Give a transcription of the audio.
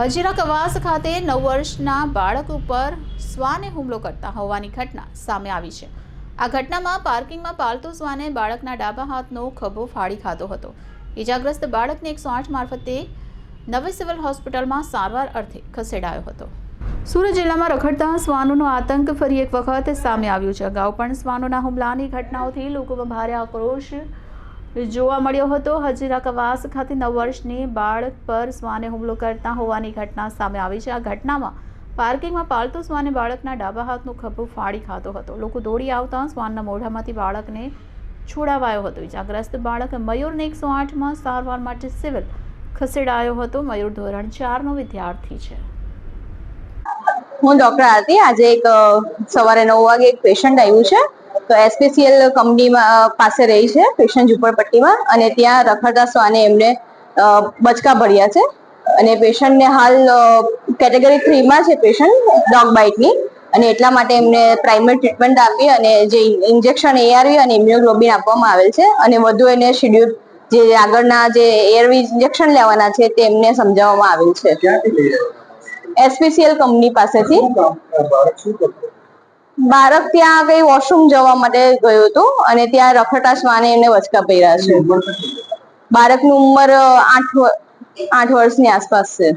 હજીરા કવાસ ખાતે નવ વર્ષના બાળક ઉપર શ્વાને હુમલો કરતા હોવાની ઘટના સામે આવી છે. આ ઘટનામાં પાર્કિંગમાં પાલતુ શ્વાને બાળકના ડાબા હાથનો ખભો ફાડી ખાધો હતો. ઇજાગ્રસ્ત બાળકને એકસો આઠ મારફતે નવી સિવિલ હોસ્પિટલમાં સારવાર અર્થે ખસેડાયો હતો. સુરત જિલ્લામાં રખડતા શ્વાનોનો આતંક ફરી એક વખત સામે આવ્યો છે. અગાઉ પણ શ્વાનોના હુમલાની ઘટનાઓથી લોકોમાં ભારે આક્રોશ જોવા મળ્યો હતો, હજીરા કવાસ ખાતે નવ વર્ષની બાળક પર શ્વાને હુમલો કરતા હોવાની ઘટના સામે આવી છે. આ ઘટનામાં પાર્કિંગમાં પાલતુ શ્વાને બાળકના ડાબા હાથનું ખભું ફાડી ખાતો હતો. લોકો દોડી આવતા શ્વાનના મોઢામાંથી બાળકને છોડાવાયો હતો. ઇજાગ્રસ્ત બાળક મયુરને એકસો આઠમાં સારવાર માટે સિવિલ ખસેડાયો હતો. મયુર ધોરણ ચારનો વિદ્યાર્થી છે. હું ડોક્ટર આરતી. આજે એક સવારે નવ વાગે એક પેશન્ટ આવ્યું છે. તો એસપીસીએલ કંપનીમાં પાસે રહી છે પેશન્ટ ઝુંપડપટ્ટીમાં. અને ત્યાં રખડતા શ્વાને એમને બચકા ભર્યા છે. અને પેશન્ટને હાલ કેટેગરી થ્રીમાં છે પેશન્ટ ડોગ બાઇટની. અને એટલા માટે એમને પ્રાઇમરી ટ્રીટમેન્ટ આપી અને જે ઇન્જેક્શન એઆરવી અને ઇમ્યુનોગ્લોબિન આપવામાં આવેલ છે. અને વધુ એને શેડ્યુલ જે આગળના જે એઆરવી ઇન્જેક્શન લેવાના છે તે એમને સમજાવવામાં આવેલ છે. એસપીસીએલ કંપની પાસેથી. બાળક ત્યાં કઈ વોશરૂમ જવા માટે ગયું હતું અને ત્યાં રખડતા શ્વાને એમને વચકા પહેર્યા છે? બાળકની ઉંમર આઠ આઠ વર્ષની આસપાસ છે